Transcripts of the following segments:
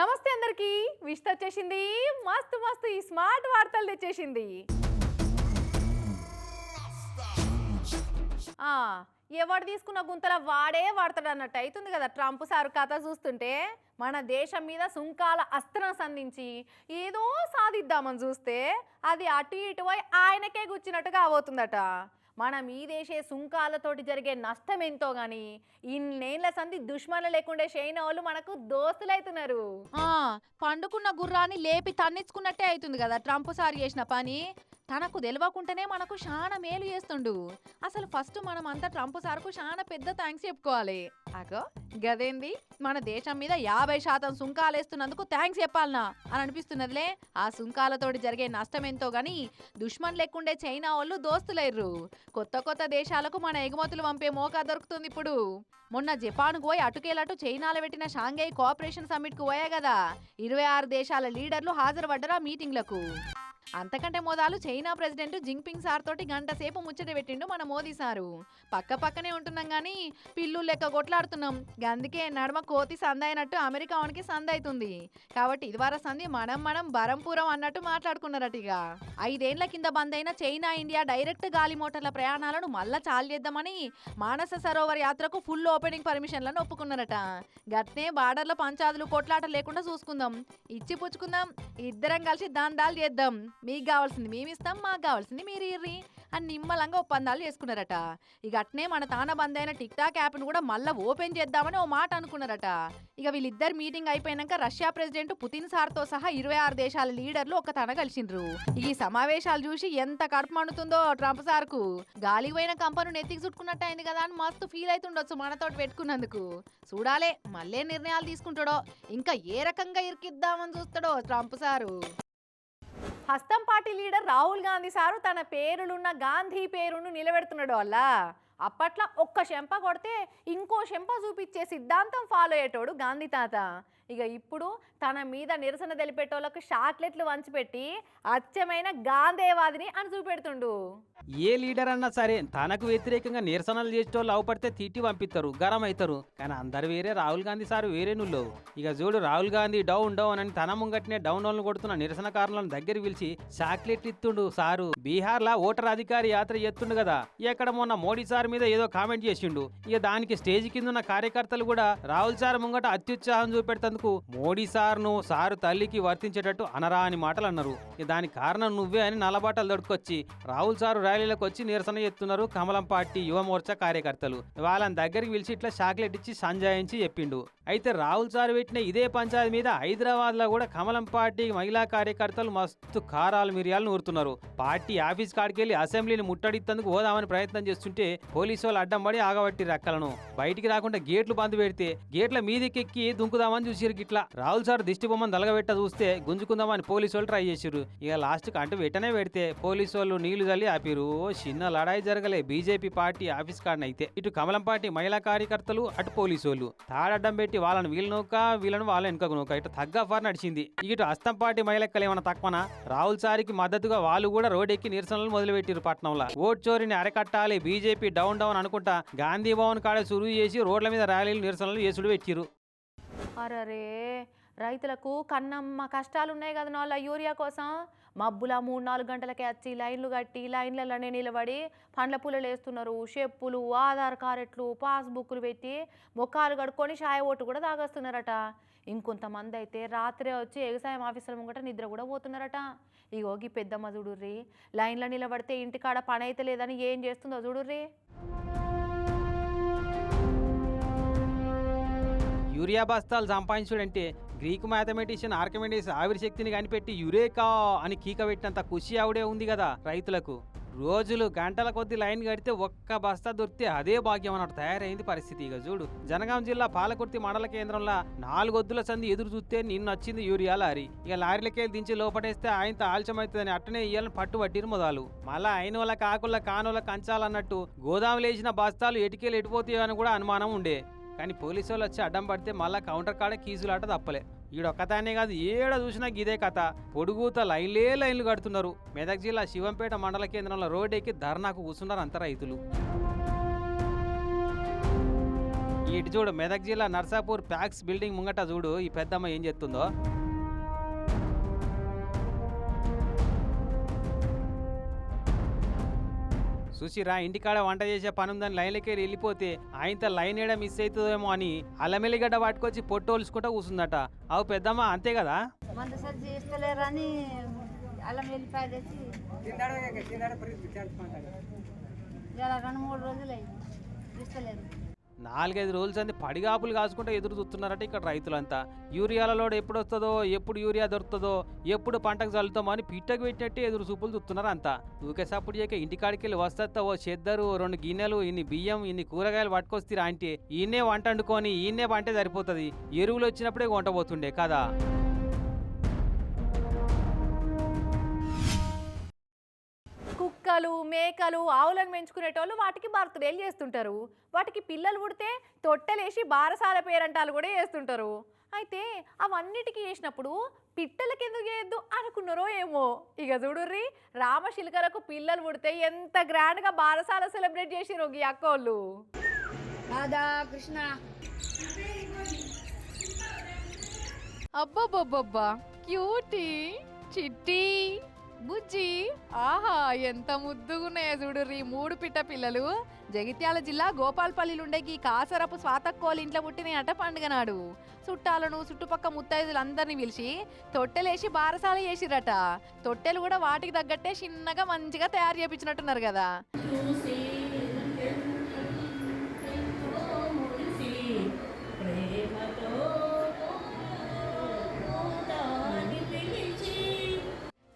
నమస్తే అందరికి. విష్త వచ్చేసింది మస్తు మస్తు ఈ స్మార్ట్ వార్తలు తెచ్చేసింది. ఎవడు తీసుకున్న గుంతల వాడే వాడతాడు అన్నట్టు అవుతుంది కదా. ట్రంప్ సారు కథ చూస్తుంటే మన దేశం మీద సుంకాల అస్త్రం సంధించి ఏదో సాధిద్దామని చూస్తే అది అటు ఇటు పోయి ఆయనకే గుచ్చినట్టుగా అవుతుందట మనం ఈ దేశే సుంకాలతోటి జరిగే నష్టం ఎంతో గాని ఇన్నేళ్ళ సంధి దుష్మన్లు లేకుండా చేయని వాళ్ళు మనకు దోస్తులైతున్నారు. పండుకున్న గుర్రాన్ని లేపి తన్నించుకున్నట్టే అవుతుంది కదా ట్రంప్ సారి చేసిన పని? తనకు తెలియకుండానే మనకు చాలా మేలు చేస్తుండు. అసలు ఫస్ట్ మనం అంతా ట్రంప్ సార్కు చాలా పెద్ద థ్యాంక్స్ చెప్పుకోవాలి. అగో గదేంది? మన దేశం మీద యాభై శాతం సుంకాలు వేస్తున్నందుకు థ్యాంక్స్ చెప్పాలనా? అని అనిపిస్తున్నదిలే. ఆ సుంకాలతోటి జరిగే నష్టం ఎంతో గాని దుష్మన్ లేకుండే చైనా వాళ్ళు దోస్తులైర్రు కొత్త కొత్త దేశాలకు మన ఎగుమతులు పంపే మోకా దొరుకుతుంది ఇప్పుడు. మొన్న జపాన్కు పోయి అటుకేలటు చైనాలో పెట్టిన షాంఘై కోఆపరేషన్ సమ్మిట్కు పోయా కదా ఇరవై ఆరు దేశాల లీడర్లు హాజరుపడ్డరు ఆ మీటింగ్లకు. అంతకంటే మోదాలు చైనా ప్రెసిడెంట్ జింగ్పింగ్ సార్ తోటి గంట సేపు ముచ్చట పెట్టిండు మన మోదీ సారు. పక్క పక్కనే ఉంటున్నాం గానీ పిల్లు లెక్క కొట్లాడుతున్నాం. అందుకే నడమ కోతి సందైనట్టు అమెరికా వానికి సందైతుంది. కాబట్టి ఇదివార సంధి మనం మనం బరంపురం అన్నట్టు మాట్లాడుకున్నారట ఇక ఐదేండ్ల కింద బంద్ అయిన చైనా ఇండియా డైరెక్ట్ గాలి మోటార్ల ప్రయాణాలను మళ్ళా చాలు చేద్దామని మానస సరోవర్ యాత్రకు ఫుల్ ఓపెనింగ్ పర్మిషన్లను ఒప్పుకున్నారట. గట్నే బార్డర్ల పంచాదులు కొట్లాట లేకుండా చూసుకుందాం. ఇచ్చి పుచ్చుకుందాం ఇద్దరం కలిసి దాందాలు చేద్దాం. మీకు కావాల్సింది మేము ఇస్తాం మాకు కావాల్సింది మీరు ఇర్రి అని నిమ్మలంగా ఒప్పందాలు చేసుకున్నారట. ఇక అట్నే మన తాన బంద్ అయిన టిక్ టాక్ యాప్ను కూడా మళ్ళీ ఓపెన్ చేద్దామని ఓ మాట అనుకున్నారట. ఇక వీళ్ళిద్దరు మీటింగ్ అయిపోయినాక రష్యా ప్రెసిడెంట్ పుతిన్ సార్తో సహా ఇరవై ఆరు దేశాల లీడర్లు ఒక తన కలిసిండ్రు. ఈ సమావేశాలు చూసి ఎంత కడుపు మండుతుందో ట్రంప్ సార్కు. గాలికి పోయిన కంపను నెత్తికి చుట్టుకున్నట్టు అయింది కదా అని మస్తు ఫీల్ అవుతుండొచ్చు మనతో పెట్టుకున్నందుకు. చూడాలే మళ్ళీ నిర్ణయాలు తీసుకుంటాడో ఇంకా ఏ రకంగా ఇరికిద్దామని చూస్తాడో ట్రంప్ సారు. హస్తం party leader Rahul Gandhi sir తన పేరులున్న గాంధీ పేరును నిలబెడుతున్నాడు వల్ల అప్పట్లో ఒక్క చెంప కొడితే ఇంకో చెంప చూపించే సిద్ధాంతం ఫాలో అయ్యేటోడు గాంధీ తాత. ఇక ఇప్పుడు తన మీద నిరసన తెలిపేటోళ్ళకు షాక్లెట్లు వంచిపెట్టి అచ్చమైన గాంధేవాదిని అని చూపెడుతుండు. ఏ లీడర్ అన్నా సరే తనకు వ్యతిరేకంగా నిరసనలు చేసేటోళ్ళు అవపడితే తిట్టి పంపిస్తారు గరం అవుతారు కానీ అందరు వేరే రాహుల్ గాంధీ సార్ వేరే నువ్వు ఇక చూడు రాహుల్ గాంధీ డౌన్ డౌన్ అని తన ముంగట్నే డౌన్ డౌన్ కొడుతున్న నిరసనకారులను దగ్గర పిలిచి చాక్లెట్ ఇస్తుండు సారు. బీహార్ లా ఓటర్ అధికారి యాత్ర చేస్తుండు కదా ఎక్కడ మొన్న మోడీ సార్ మీద ఏదో కామెంట్ చేసిండు. ఇక దానికి స్టేజ్ కింద ఉన్న కార్యకర్తలు కూడా రాహుల్ సార్ ముంగట అత్యుత్సాహం చూపెడతందుకు మోడీ సార్ను సారు తల్లికి వర్తించేటట్టు అనరా అని మాటలు అన్నారు దానికి కారణం నువ్వే అని నల్లబాటలు దొడుకొచ్చి రాహుల్ సారు ర్యాలీలకు వచ్చి నిరసన ఎత్తున్నారు కమలం పార్టీ యువ మోర్చా కార్యకర్తలు. వాళ్ళని దగ్గరికి పిలిచి ఇట్లా చాక్లెట్ ఇచ్చి సంజాయించి చెప్పిండు. అయితే రాహుల్ సార్ పెట్టిన ఇదే పంచాయతీ మీద హైదరాబాద్లో కూడా కమలం పార్టీ మహిళా కార్యకర్తలు మస్తు కారాలు మిరియాలు నూరుతున్నారు. పార్టీ ఆఫీస్ కాడికెళ్ళి అసెంబ్లీని ముట్టడిత్తందుకు పోదామని ప్రయత్నం చేస్తుంటే పోలీసు వాళ్ళు అడ్డం పడి ఆగబట్టి రెక్కలను బయటికి రాకుండా గేట్లు బంద్ పెడితే గేట్ల మీదకెక్కి దుంకుదామని చూసి చూసిరు గిట్లా రాహుల్ సార్ దిష్టి బొమ్మను దలగబెట్ట చూస్తే గుంజుకుందామని పోలీసు వాళ్ళు ట్రై చేసిరు ఇక లాస్ట్ అంటూ వెంటనే పెడితే పోలీసు వాళ్ళు నీళ్ళు చల్లి ఆపిరు చిన్న లడాయి జరగలే బీజేపీ పార్టీ ఆఫీస్ కాడన అయితే ఇటు కమలం పార్టీ మహిళా కార్యకర్తలు అటు పోలీసు వాళ్ళు తాడడ్డం పెట్టి వాళ్ళని వీళ్ళు నౌక వీళ్ళని వాళ్ళ వెనుకకు నౌక. ఇటు తగ్గ ఫార్ నడిచింది. ఇటు అస్తం పార్టీ మహిళక్కలు ఏమన్నా తక్కువనా? రాహుల్ సారికి మద్దతుగా వాళ్ళు కూడా రోడ్డెక్కి నిరసనలు మొదలుపెట్టిరు పట్నంలో. ఓట్ చోరీని అరకట్టాలి బీజేపీ డౌన్ డౌన్ అనుకుంటా గాంధీ భవన్ కాడ సురువు చేసి రోడ్ల మీద ర్యాలీలు నిరసనలు చేసుడు పెట్టిరు అరరే రైతులకు కన్నమ్మ కష్టాలు ఉన్నాయి కదా వాళ్ళ యూరియా కోసం. మబ్బుల మూడు నాలుగు గంటలకే వచ్చి లైన్లు కట్టి లైన్లలోనే నిలబడి పండ్ల పూలలు వేస్తున్నారు. షెప్పులు ఆధార్ కార్డులు పాస్బుక్లు పెట్టి ముఖాలు కడుక్కొని షాయ ఓటు కూడా తాగేస్తున్నారట. ఇంకొంతమంది అయితే రాత్రే వచ్చి వ్యవసాయం ఆఫీసుల ముంగట నిద్ర కూడా పోతున్నారట. ఇగో పెద్దమ్మ చూడుర్రి లైన్లో నిలబడితే ఇంటికాడ పని అయితే లేదని ఏం చేస్తుందో చూడుర్రి. యూరియా బస్తాలు సంపాదించుడంటే గ్రీకు మ్యాథమెటిషియన్ ఆర్కమెడిస్ ఆవిరిశక్తిని కనిపెట్టి యురేకా అని కీకబెట్టినంత ఖుషి ఆవిడే ఉంది కదా రైతులకు. రోజులు గంటల కొద్ది లైన్ కడితే ఒక్క బస్తా దొరికితే అదే భాగ్యం అన్నట్టు తయారైంది పరిస్థితి. ఇక చూడు జనగాం జిల్లా పాలకుర్తి మండల కేంద్రంలో నాలుగొద్దుల సంది ఎదురు చూస్తే నిన్న వచ్చింది యూరియా లారీ. ఇక లారీలకెళ్ళి దించి లోపడేస్తే ఆయనతో ఆలస్యమవుతుందని అట్టనే ఇయ్యాలని పట్టుబట్టిరు మొదలు. మళ్ళా అయిన వాళ్ళ కాకుల కానుల కంచాలన్నట్టు గోదాములు వేసిన బస్తాలు ఎటుకెళ్ళి ఎటుపోతాయో అని కూడా అనుమానం ఉండే. కానీ పోలీసు వాళ్ళు వచ్చి అడ్డం పడితే మళ్ళా కౌంటర్ కాడ కీజులాట తప్పలే. ఈడొక్కతానే కాదు ఏడ చూసినా ఇదే కథ. పొడుగుత లైన్లే లైన్లు కడుతున్నారు. మెదక్ జిల్లా శివంపేట మండల కేంద్రంలో రోడ్ ఎక్కి ధర్నాకు కూర్చున్నారు అంత రైతులు. ఇటు చూడు మెదక్ జిల్లా నర్సాపూర్ ప్యాక్స్ బిల్డింగ్ ముంగట చూడు ఈ పెద్దమ్మ ఏం చేస్తుందో. చూసిరా ఇంటికాడ వంట చేసే పని ఉందని లైన్లకి వెళ్ళి వెళ్ళిపోతే ఆయనతో లైన్ ఏడ మిస్ అవుతుందేమో అని అల్లమెల్లిగడ్డ పట్టుకొచ్చి పొట్టు ఒలుచుకుంటా కూర్చుందట అవు పెద్దమ్మ అంతే కదా? రెండు మూడు రోజులు ఇస్తలేదు నాలుగైదు రోజులు సంది పడిగాపులు కాసుకుంటే ఎదురు చూస్తున్నారట ఇక్కడ రైతులంతా. యూరియాల లోడ్ ఎప్పుడు వస్తుందో ఎప్పుడు యూరియా దొరుకుతుందో ఎప్పుడు పంటకు చల్లుతామో అని పిట్టకు పెట్టినట్టు ఎదురు చూపులు చూస్తున్నారు అంతా ఊకేసప్పుడు చేయక ఇంటికాడికి వెళ్ళి వస్తా ఓ చెద్దరు రెండు గిన్నెలు ఇన్ని బియ్యం ఇన్ని కూరగాయలు పట్టుకొస్తారా అంటే ఈయనే వంట వండుకొని ఈయనే వంటే సరిపోతుంది. ఎరువులు వచ్చినప్పుడే వంట పోతుండే కదా? కుక్కలు మేకలు ఆవులను పెంచుకునేటోళ్ళు వాటికి బర్త్డేలు చేస్తుంటారు. వాటికి పిల్లలు పుడితే తొట్టెలేసి బారసాల పేరంటాలు కూడా చేస్తుంటారు. అయితే అవన్నిటికీ చేసినప్పుడు పిట్టలకి ఎందుకు చేయొద్దు అనుకున్నారో ఏమో. ఇక చూడుర్రి రామశిల్కలకు పిల్లలు పుడితే ఎంత గ్రాండ్గా బారసాల సెలబ్రేట్ చేసిరో ఈ అక్కోళ్ళు. రాధా కృష్ణ అబ్బబ్బబ్బబ్బా క్యూటీ చిట్టి. బుజ్జి ఆహా ఎంత ముద్దుగున్నాయో చూడుర్రి మూడు పిట్ట పిల్లలు. జగిత్యాల జిల్లా గోపాల్పల్లిలుండే ఈ కాసరపు స్వాతక్కోలు ఇంట్లో పుట్టిన అట పండుగ నాడు. చుట్టాలను చుట్టుపక్క ముత్తైదులందరినీ పిలిచి తొట్టెలేసి బారసాల చేసిరట. తొట్టెలు కూడా వాటికి తగ్గట్టే చిన్నగా మంచిగా తయారు చేపించినట్టున్నారు కదా.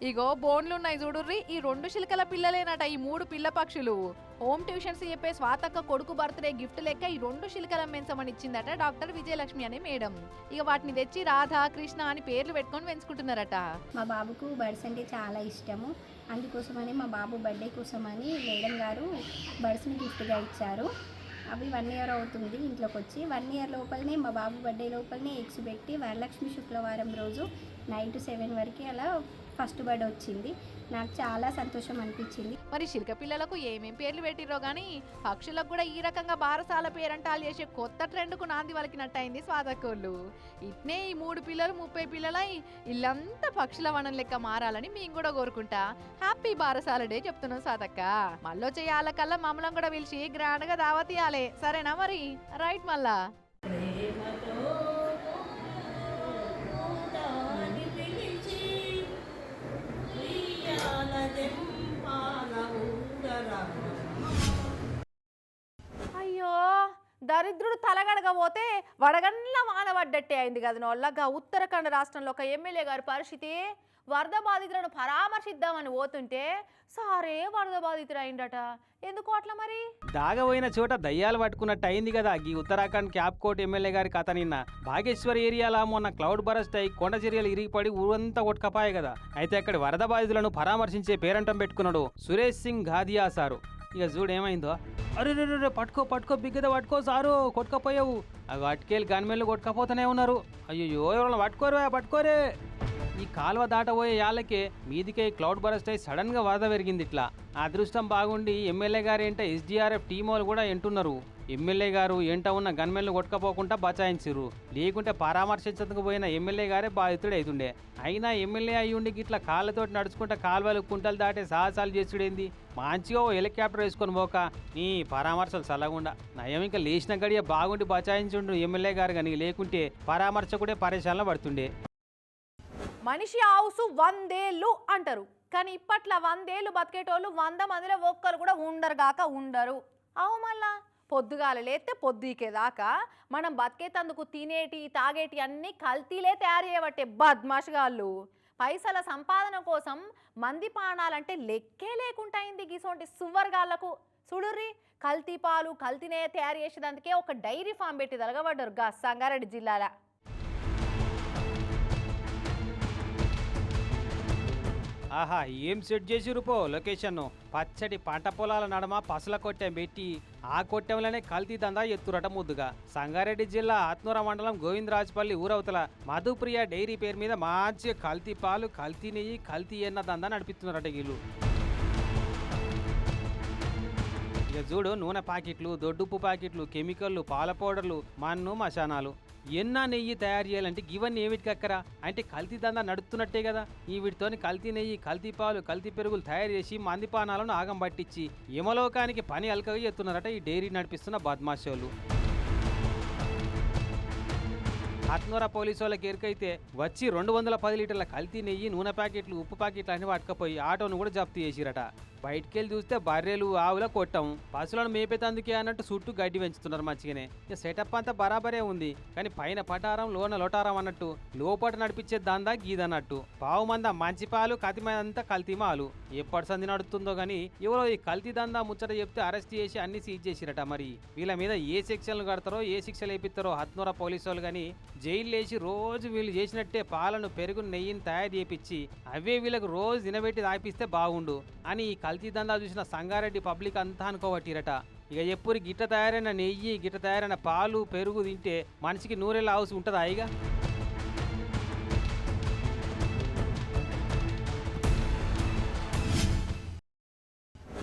ఇగో బోన్లు ఉన్నాయి చూడుర్రి ఈ రెండు శిల్కల పిల్లలేనట ఈ మూడు పిల్ల పక్షులు. హోమ్ ట్యూషన్స్ చెప్పే స్వాతక్క కొడుకు బర్త్డే గిఫ్ట్ లెక్క ఈ రెండు శిల్కల పెంచమని ఇచ్చిందట డాక్టర్ విజయలక్ష్మి అనే మేడం. ఇక వాటిని తెచ్చి రాధ కృష్ణ అని పేర్లు పెట్టుకొని పెంచుకుంటున్నారట. మా బాబుకు బర్డ్స్ అంటే చాలా ఇష్టము. అందుకోసమని మా బాబు బర్త్డే కోసమని మేడం గారు బర్డ్స్ని గిఫ్ట్గా ఇచ్చారు. అవి వన్ ఇయర్ అవుతుంది ఇంట్లోకి వచ్చి వన్ ఇయర్ లోపలనే మా బాబు బర్త్డే లోపలనే ఎగ్స్ పెట్టి వరలక్ష్మి శుక్రవారం రోజు నైట్ సెవెన్ వరకు అలా ఫస్ట్ బర్త్డే వచ్చింది. నాకు చాలా సంతోషం అనిపించింది. మరి శిల్క పిల్లలకు ఏమేం పేర్లు పెట్టిరో గానీ పక్షులకు కూడా ఈ రకంగా బారసాల పేరంటాలు చేసే కొత్త ట్రెండ్కు నాంది వలికినట్టయింది స్వాతకోళ్ళు ఇట్నే ఈ మూడు పిల్లలు ముప్పై పిల్లలై ఇల్లంతా పక్షుల వనం లెక్క మారాలని మేము కూడా కోరుకుంటా. హ్యాపీ బారసాల డే చెప్తున్నాం స్వాతక్క మళ్ళీ చేయాలకల్లా మమ్మల్ని కూడా పిలిచి గ్రాండ్గా దావతీయాలే. సరేనా మరి? రైట్ మళ్ళా? అయ్యో దరిద్రుడు తలగడగపోతే వడగండ్ల వాన పడ్డట్టే అయింది కదా నోళ్ళగా ఉత్తరాఖండ్ రాష్ట్రంలో ఒక ఎమ్మెల్యే గారి పరిస్థితి వరద బాధితులను పరామర్శిద్దామని పోతుంటే సారే వరద బాధితుడు అయిండట ఎందుకు అట్లా మరి? దాగపోయిన చోట దయ్యాలు పట్టుకున్నట్టు అయింది కదా. ఈ ఉత్తరాఖండ్ క్యాప్ కోట్ ఎమ్మెల్యే గారి కథ నిన్న. భాగేశ్వర్ ఏరియాలో మొన్న క్లౌడ్ బరస్ట్ అయి కొండ చర్యలు ఇరిగిపడి ఊరంతా కొట్టుకపాయ కదా. అయితే అక్కడ వరద బాధితులను పరామర్శించే పేరంటం పెట్టుకున్నాడు సురేష్ సింగ్ ఘాదియా సారు. ఇక చూడేమైందో అరే రే రే, పట్టుకో పట్టుకో బిగ్గద పట్టుకో సారు. కొట్టుకపోయావు. అవి అటుకెళ్ళి గన్మెల్లు కొట్టుకపోతూనే ఉన్నారు. అయ్యో ఎవరైనా పట్టుకోరు పట్టుకోరే. ఈ కాలువ దాటబోయే యాళ్ళకే మీదికే క్లౌడ్ బరస్ట్ అయి సడన్గా వరద పెరిగింది ఇట్లా. అదృష్టం బాగుండి ఎమ్మెల్యే గారు ఎస్డీఆర్ఎఫ్ ఎస్డిఆర్ఎఫ్ టీం వాళ్ళు కూడా ఎంటున్నారు ఎమ్మెల్యే గారు ఎంట ఉన్న గన్మెన్లు కొట్టుకపోకుండా బచాయించారు లేకుంటే పరామర్శించడానికి పోయిన ఎమ్మెల్యే గారే బాధితుడు అవుతుండే అయినా ఎమ్మెల్యే అయి ఉండి ఇట్లా కాళ్ళతోటి నడుచుకుంటా కాలువలు కుంటలు దాటే సాహసాలు చేసుడేంది మంచిగా ఓ హెలికాప్టర్ వేసుకొని పోక నీ పరామర్శలు చల్లకుండా. నయం ఇంకా లేచిన గడియ బాగుండి బచాయించుండ్రు ఎమ్మెల్యే గారు కానీ లేకుంటే పరామర్శకుడే పరేషాన్లో పడుతుండే. మనిషి ఆవుసు వందేళ్ళు అంటారు. కానీ ఇప్పట్లో వందేళ్ళు బతికేటోళ్ళు వంద మందిలో ఒక్కరు కూడా ఉండరు గాక ఉండరు. అవు మళ్ళా? పొద్దుగాల లేస్తే పొద్దుకేదాకా మనం బతికేతందుకు తినేటి తాగేటి అన్నీ కల్తీలే తయారు చేయబట్టే బద్మాషగాళ్ళు పైసల సంపాదన కోసం మంది పానాలంటే లెక్కే లేకుండా అయింది గిసోంటి సువర్గాళ్ళకు చూడుర్రి కల్తీ పాలు కల్తీనే తయారు చేసేదందుకే ఒక డైరీ ఫామ్ పెట్టి తలగబడ్డారు గా సంగారెడ్డి జిల్లాలో. ఆహా ఏం సెట్ చేసిరు పో లొకేషన్ పచ్చడి పంట పొలాల నడమ పసల కొట్టెం పెట్టి ఆ కొట్టెంలోనే కల్తీ దందా ఎత్తురట ముద్దుగా. సంగారెడ్డి జిల్లా ఆత్మూర మండలం గోవిందరాజపల్లి ఊరవతల మధుప్రియ డైరీ పేరు మీద మంచి కల్తీ పాలు కల్తీ నెయ్యి కల్తీ ఎన్న దందా నడిపిస్తున్నారట వీళ్ళు. ఇక చూడు నూనె ప్యాకెట్లు దొడ్డుప్పు ప్యాకెట్లు కెమికల్లు పాల పౌడర్లు మన్ను మశానాలు ఎన్నా నెయ్యి తయారు చేయాలంటే ఇవన్నీ ఏమిటికక్కరా అంటే కల్తీ దందా నడుస్తున్నట్టే కదా. ఈ వీటితోని కల్తీ నెయ్యి కల్తీ పాలు కల్తీ పెరుగులు తయారు చేసి మందిపానాలను ఆగం పట్టించి యమలోకానికి పని అలకగా చేస్తున్నారట ఈ డైరీ నడిపిస్తున్న బద్మాషోళ్ళు. ఆత్మూర పోలీసు వాళ్ళకి ఎరుకైతే వచ్చి రెండు వందల పది లీటర్ల కల్తీ నెయ్యి నూనె ప్యాకెట్లు ఉప్పు ప్యాకెట్లు అన్ని పట్టుకపోయి ఆటోను కూడా జప్తు చేసిరట. బయటికెళ్ళి చూస్తే బర్రెలు ఆవుల కొట్టం. పశువులను మేపేతందుకే అన్నట్టు చుట్టూ గడ్డి పెంచుతున్నారు మంచిగానే. ఇక సెటప్ అంతా బరాబరే ఉంది. కానీ పైన పటారం లోన లొటారం అన్నట్టు లోపట నడిపించే దందా గీదన్నట్టు. పావు మంద మంచి పాలు కతి అంతా కల్తీ మాలు. ఎప్పటి సంధి నడుతుందో గాని ఎవరో ఈ కల్తీ దందా ముచ్చట చెప్తే అరెస్ట్ చేసి అన్ని సీజ్ చేసిరట మరి. వీళ్ళ మీద ఏ శిక్షలు కడతారో ఏ శిక్షలు వేపిస్తారో హత్నూర పోలీసు వాళ్ళు కానీ జైలు వేసి రోజు వీళ్ళు చేసినట్టే పాలను పెరుగు నెయ్యిని తయారు చేపించి అవే వీళ్ళకు రోజు తినబెట్టి తాపిస్తే బాగుండు అని ఈ కల్తీ దందా చూసిన సంగారెడ్డి పబ్లిక్ అంతా అనుకోవట్టిరట ఇక ఎప్పుడు గిట్ట తయారైన నెయ్యి గిట్ట తయారైన పాలు పెరుగు తింటే మనిషికి నూరెళ్ళ అవసరం ఉంటుందా ఇక?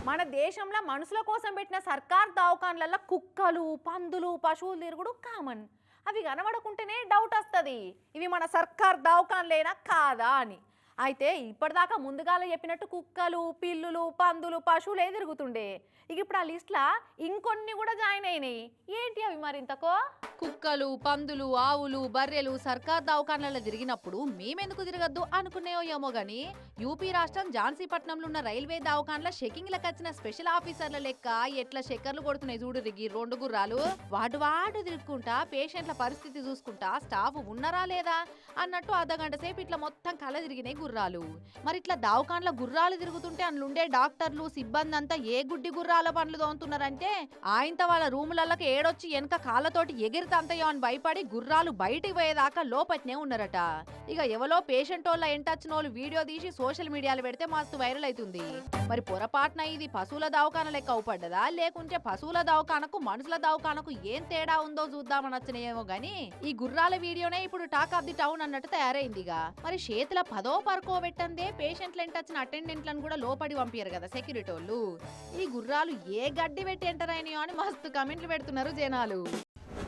మన దేశంలో మనుషుల కోసం పెట్టిన సర్కార్ దవాఖాన్లలో కుక్కలు పందులు పశువులు తిరుగుడు కామన్ అవి కనబడకుంటేనే డౌట్ వస్తుంది. ఇవి మన సర్కార్ దవాఖాన్లేనా కాదా అని. అయితే ఇప్పటిదాకా ముందుగాలో చెప్పినట్టు కుక్కలు పిల్లులు పందులు పశువులే తిరుగుతుండే. ఇక ఇప్పుడు ఆ లిస్ట్లో ఇంకొన్ని కూడా జాయిన్ అయినాయి. ఏంటి అవి మరింతకో కుక్కలు పందులు ఆవులు బర్రెలు సర్కార్ దవాఖానాలలో తిరిగినప్పుడు మేమెందుకు తిరగద్దు అనుకునేవో ఏమో గాని యూపీ రాష్ట్రం ఝాన్సీపట్నంలో ఉన్న రైల్వే దవాఖాన్ల షెకింగ్లకు వచ్చిన స్పెషల్ ఆఫీసర్ల లెక్క ఎట్లా షెక్కర్లు కొడుతున్నాయి చూడు రిగి రెండు గుర్రాలు. వాడు వాడు తిరుగుకుంటా పేషెంట్ల పరిస్థితి చూసుకుంటా స్టాఫ్ ఉన్నారా లేదా అన్నట్టు అర్ధగంట సేపు ఇట్లా మొత్తం కళ్ళ తిరిగినాయి గుర్రాలు. మరి ఇట్లా దవాఖాన్ల గుర్రాలు తిరుగుతుంటే అందులో డాక్టర్లు సిబ్బంది అంతా ఏ గుడ్డి గుర్రాల పనులు తోముతున్నారంటే ఆయంత వాళ్ళ రూములకి ఏడొచ్చి వెనక కాళ్ళతోటి ఎగిరితంతయో అని భయపడి గుర్రాలు బయటికి పోయేదాకా లోపట్నే ఉన్నారట. ఇక ఎవలో పేషెంట్ వాళ్ళ ఎంటచ్చిన వాళ్ళు వీడియో తీసి సోషల్ మీడియాలో పెడితే మస్తు వైరల్ అవుతుంది మరి పొరపాటున ఇది పశువుల దవాఖాన లెక్క అవుపడ్డదా? లేకుంటే పశువుల దవాఖానకు మనుషుల దవాఖానకు ఏం తేడా ఉందో చూద్దామనొచ్చినేమో గాని ఈ గుర్రాల వీడియోనే ఇప్పుడు టాక్ ఆఫ్ ది టౌన్ అన్నట్టు తయారైందిగా మరి చేతుల పదో పరకో పెట్టందే పేషెంట్లు అటెండెంట్లను కూడా లోపడి పంపారు కదా సెక్యూరిటీ వాళ్ళు. ఈ గుర్రాలు ఏ గడ్డి పెట్టి ఎంటర్ అయినాయో అని మస్తు కమెంట్లు పెడుతున్నారు జనాలు.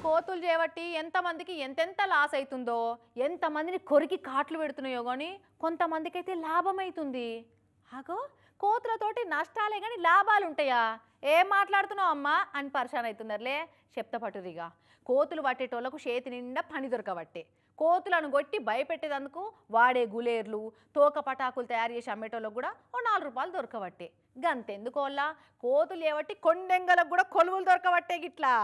కోతులు చేపట్టి ఎంతమందికి ఎంతెంత లాస్ అవుతుందో ఎంతమందిని కొరికి కాట్లు పెడుతున్నాయో కానీ కొంతమందికి అయితే లాభం అవుతుంది అగో కోతులతోటి నష్టాలే కానీ లాభాలు ఉంటాయా ఏం మాట్లాడుతున్నావు అమ్మా? అని పరిశాన్ అవుతున్నారులే. చెప్త పట్టుదిగా. కోతులు పట్టేటోళ్ళకు చేతి నిండా పని దొరకబట్టే. కోతులను కొట్టి భయపెట్టేదందుకు వాడే గులేర్లు తోక పటాకులు తయారు చేసి అమ్మేటోళ్ళకు కూడా ఓ నాలుగు రూపాయలు దొరకబట్టే. గంతెందుకోల్లా? కోతులు ఏవట్టి కొండెంగలకు కూడా కొలువులు దొరకబట్టే గిట్లా.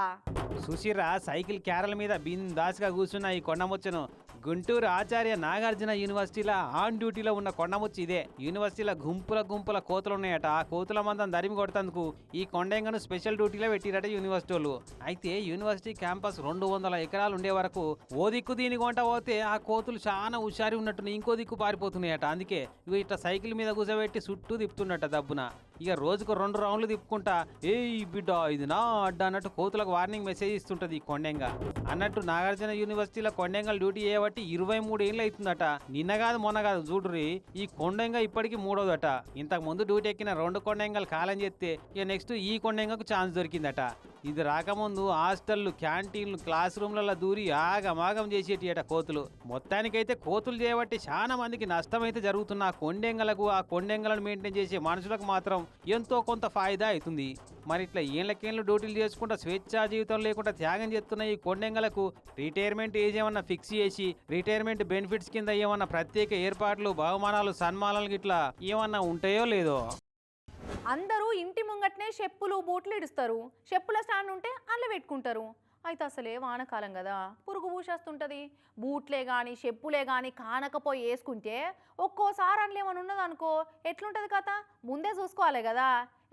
సుశీరా సైకిల్ క్యారల మీద బిందాస్గా కూర్చున్న ఈ కొండముచ్చను. గుంటూరు ఆచార్య నాగార్జున యూనివర్సిటీలో ఆన్ డ్యూటీలో ఉన్న కొండముచ్చి ఇదే. యూనివర్సిటీలో గుంపుల గుంపుల కోతులు ఉన్నాయట ఆ కోతుల మందం దరిమి కొడుతందుకు ఈ కొండెంగను స్పెషల్ డ్యూటీలో పెట్టిరట యూనివర్సిటీ వాళ్ళు అయితే యూనివర్సిటీ క్యాంపస్ రెండు వందల ఎకరాలు ఉండే వరకు ఓ దిక్కు దీని కొంట పోతే ఆ కోతులు చాలా హుషారి ఉన్నట్టు ఇంకో దిక్కు పారిపోతున్నాయట. అందుకే ఇవి ఇట్లా సైకిల్ మీద కూర్చోబెట్టి చుట్టూ తిప్పుతున్నట్ట దబ్బున. ఇక రోజుకు రెండు రౌండ్లు తిప్పుకుంటా ఏ బిడ్డ ఇది నా అడ్డ అన్నట్టు కోతులకు వార్నింగ్ మెసేజ్ ఇస్తుంటది ఈ కొండెంగ. అన్నట్టు నాగార్జున యూనివర్సిటీలో కొండెంగలు డ్యూటీ చేయబట్టి ఇరవై మూడు ఏళ్ళు అవుతుందట నిన్న కాదు మొన్న కాదు చూడురి ఈ కొండెంగ ఇప్పటికి మూడోదట. ఇంతకు ముందు డ్యూటీ ఎక్కిన రెండు కొండెంగలు కాలం చేస్తే ఇక నెక్స్ట్ ఈ కొండెంగకు ఛాన్స్ దొరికిందట. ఇది రాకముందు హాస్టళ్ళు క్యాంటీన్లు క్లాస్ రూమ్లలో దూరి ఆగమాగం చేసేటియట కోతులు. మొత్తానికైతే కోతులు చేయబట్టి చాలా మందికి నష్టమైతే జరుగుతున్న ఆ కొండెంగలకు ఆ కొండెంగలను మెయింటైన్ చేసే మనుషులకు మాత్రం ఎంతో కొంత ఫాయిదా అవుతుంది మరి ఇట్లా ఏళ్ళకేళ్ళు డ్యూటీలు చేసుకుంటా స్వేచ్ఛా జీవితం లేకుండా త్యాగం చేస్తున్న ఈ కొండెంగలకు రిటైర్మెంట్ ఏజ్ ఏమన్నా ఫిక్స్ చేసి రిటైర్మెంట్ బెనిఫిట్స్ కింద ఏమన్నా ప్రత్యేక ఏర్పాట్లు బహుమానాలు సన్మానాలు గిట్లా ఏమన్నా ఉంటాయో లేదో? అందరూ ఇంటి ముంగట్నే చెప్పులు బూట్లు ఇడుస్తారు. చెప్పుల స్టాండ్ ఉంటే అందులో పెట్టుకుంటారు. అయితే అసలే వానకాలం కదా. పురుగు పూసేస్తుంటుంది. బూట్లే కానీ చెప్పులే కానీ కానకపోయి వేసుకుంటే ఒక్కోసారి అందులో ఏమైనా ఉన్నది అనుకో ఎట్లుంటుంది కదా ముందే చూసుకోవాలి కదా.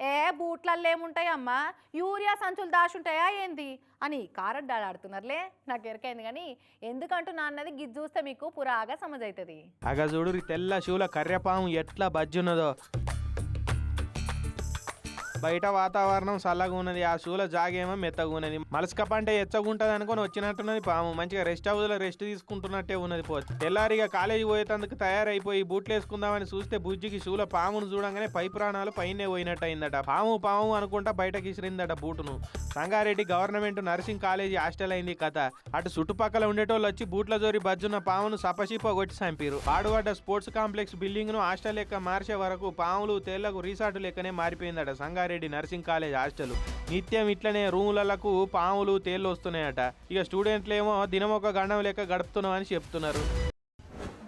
ఏ బూట్లల్లో ఏముంటాయమ్మా యూరియా సంచులు దాచుంటాయా ఏంది? అని కారడ్డాడుతున్నారులే నాకు ఎరకైంది కానీ ఎందుకంటూ అన్నది గిజ్ చూస్తే మీకు పురాగా సమజవుతుంది అగ చూడు తెల్ల షూల కర్రెపాము ఎట్లా బజ్జున్నదో. బయట వాతావరణం చల్లగా ఉన్నది ఆ షూల జాగేమో మెత్తగా ఉన్నది మలసక పంట ఎచ్చగుంటది అనుకొని వచ్చినట్టున్నది పాము. మంచిగా రెస్ట్ హౌస్లో రెస్ట్ తీసుకుంటున్నట్టే ఉన్నది పోతే తెల్లారిగా కాలేజీ పోయేటందుకు తయారైపోయి బూట్లు వేసుకుందామని చూస్తే బుజ్జికి షూల పామును చూడంగానే పై ప్రాణాలు పైనే పోయినట్టు అయిందట పాము పాము అనుకుంటా బయటకి ఇసిరిందట బూటును. Sangareddy government nursing college hostel అయింది కథ. అటు చుట్టుపక్కల ఉండేటోళ్ళు వచ్చి బూట్ల జోరి బజ్జున్న పామును సపసిప కొట్టి చంపారు పాడుపడ్డ స్పోర్ట్స్ కాంప్లెక్స్ బిల్డింగ్ను హాస్టల్ లెక్క మార్చే వరకు పాములు తేళ్ళకు రీసార్ట్ లెక్కనే మారిపోయిందట సంగారెడ్డి. Nursing college hostel. నిత్యం ఇట్లనే రూములకు పాములు తేళ్ళు వస్తున్నాయట. ఇక స్టూడెంట్లేమో దినం ఒక గండం లెక్క గడుపుతున్నాం అని చెప్తున్నారు.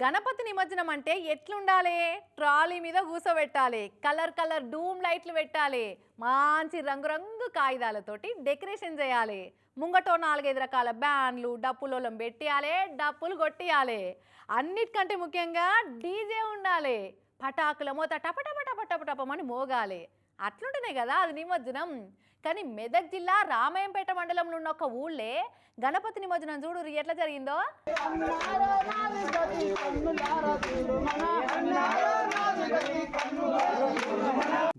గణపతి నిమజ్జనం అంటే ఎట్లుండాలి? ట్రాలీ మీద కూసోబెట్టాలి. కలర్ కలర్ డూమ్ లైట్లు పెట్టాలి. మంచి రంగురంగు కాగితాలతోటి డెకరేషన్ చేయాలి. ముంగటో నాలుగైదు రకాల బ్యాన్లు డప్పులోలం పెట్టియాలి డప్పులు కొట్టియాలి. అన్నిటికంటే ముఖ్యంగా డీజే ఉండాలి. పటాకుల మూత టపటపటపటపటపమని మోగాలి. అట్లుంటేనే కదా అది నిమజ్జనం. కానీ మెదక్ జిల్లా రామాయంపేట మండలంలో ఉన్న ఒక ఊళ్ళే గణపతి నిమజ్జనం చూడు ఎట్లా జరిగిందో?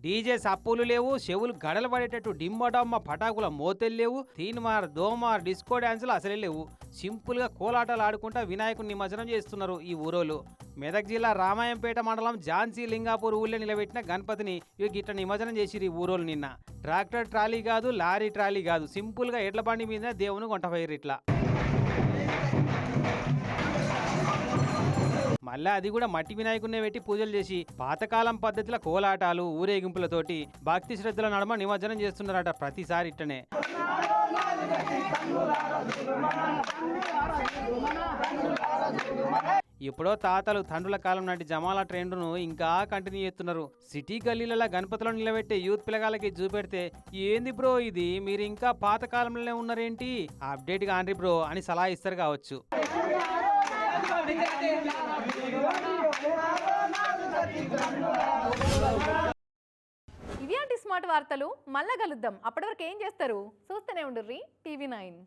డీజే సప్పులు లేవు చెవులు గడలు పడేటట్టు డిమ్మడమ్మ పటాకుల మోతెలు లేవు తీన్మార్ దోమార్ డిస్కో డ్యాన్సులు అసలే లేవు. సింపుల్గా కోలాటాలు ఆడుకుంటా వినాయకుని నిమజ్జనం చేస్తున్నారు ఈ ఊరోలు మెదక్ జిల్లా రామాయంపేట మండలం ఝాన్సీ లింగాపూర్ ఊళ్ళో నిలబెట్టిన గణపతిని ఇవి గిట్ట నిమజ్జనం చేసిరు ఈ ఊరోలు నిన్న. ట్రాక్టర్ ట్రాలీ కాదు లారీ ట్రాలీ కాదు. సింపుల్గా ఎడ్ల బండి మీద దేవుని కొంటపోయారు ఇట్లా. మళ్ళా అది కూడా మట్టి వినాయకుడినే పెట్టి పూజలు చేసి పాతకాలం పద్ధతిలో కోలాటాలు ఊరేగింపులతోటి భక్తి శ్రద్ధల నడమ నిమజ్జనం చేస్తున్నారట ప్రతిసారి ఇట్టనే. ఎప్పుడో తాతలు తండ్రుల కాలం నాటి జమాల ట్రెండ్ను ఇంకా కంటిన్యూ చేస్తున్నారు. సిటీ గల్లీలలో గణపతిలో నిలబెట్టే యూత్ పిల్లగాలకి చూపెడితే ఏంది బ్రో ఇది? మీరు ఇంకా పాతకాలంలోనే ఉన్నారేంటి? అప్డేట్ కాండ్రి బ్రో అని సలహా ఇస్తారు కావచ్చు. ఇవి అంటే స్మార్ట్ వార్తలు మళ్ళా కలుద్దాం. అప్పటివరకు ఏం చేస్తారు? చూస్తూనే ఉండుర్రి. TV nine.